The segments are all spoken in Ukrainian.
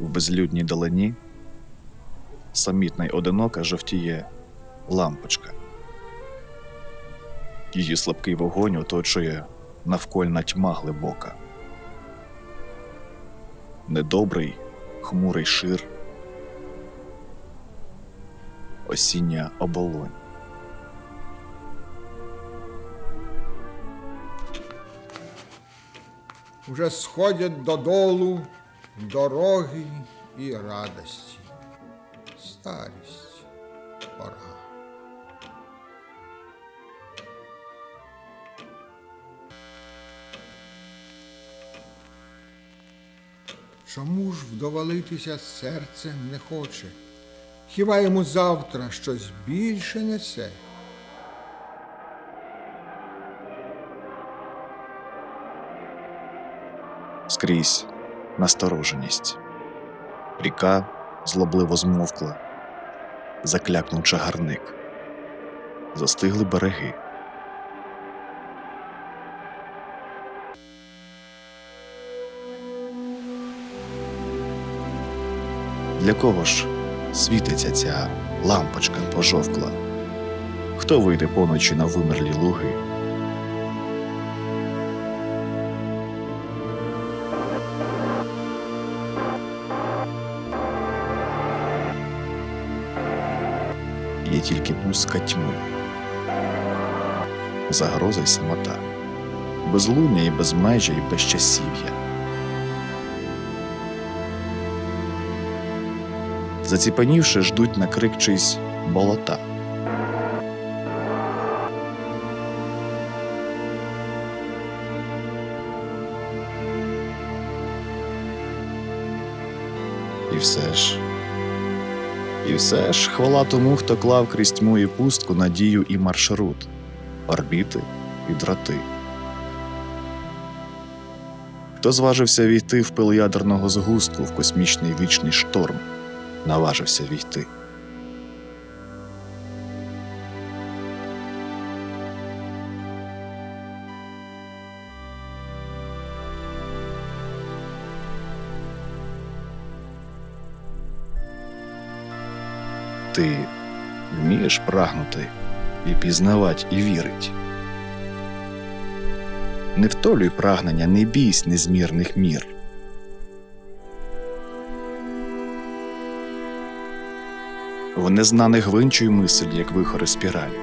В безлюдній далині самітна й одинока жовтіє лампочка. Її слабкий вогонь оточує навкольна тьма глибока. Недобрий, хмурий шир, осіння оболонь. Уже сходять додолу дороги і радості. Старість пора. Чому ж вдоволитися серцем не хоче? Хіба йому завтра щось більше несе? скрізь настороженість. Ріка злобливо змовкла, заклякнув чагарник. Застигли береги. Для кого ж світиться ця лампочка пожовкла? Хто вийде поночі на вимерлі луги? Є тільки пустка тьми, загроза й самота, безлуння і безмежя і безчасів'я. Заціпанівши, ждуть на крик чийсь болота. І все ж і все ж хвала тому, хто клав крізь тьму і пустку надію і маршрут, орбіти і дроти. Хто зважився війти в пил ядерного згустку в космічний вічний шторм, наважився війти. Ти вмієш прагнути і пізнавать, і вірить. Не втолюй прагнення, не бійсь незмірних мір. В незнаних винчуй мисль, як вихори спіралі.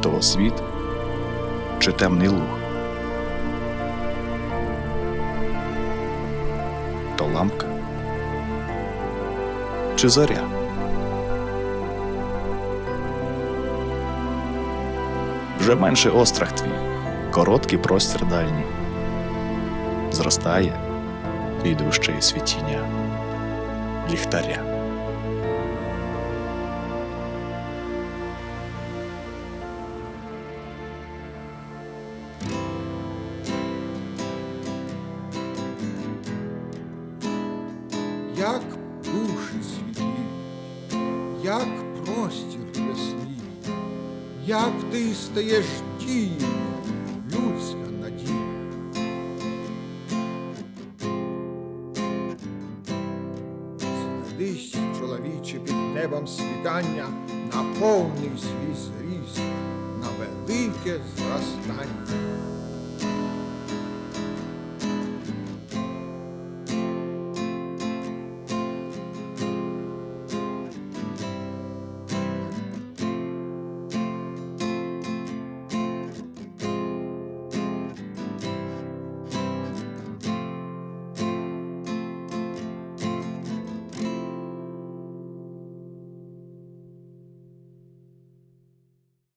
То світ чи темний луг. Ламка чи зоря. Вже менше острах твій, короткий простір дальній. Зростає і дужче світіння ліхтаря. Як душі світлі, як простір ясні, як ти стаєш дією, людська надія. Знайдись, чоловіче, під небом світання, наповнюй свій зріст на велике зростання.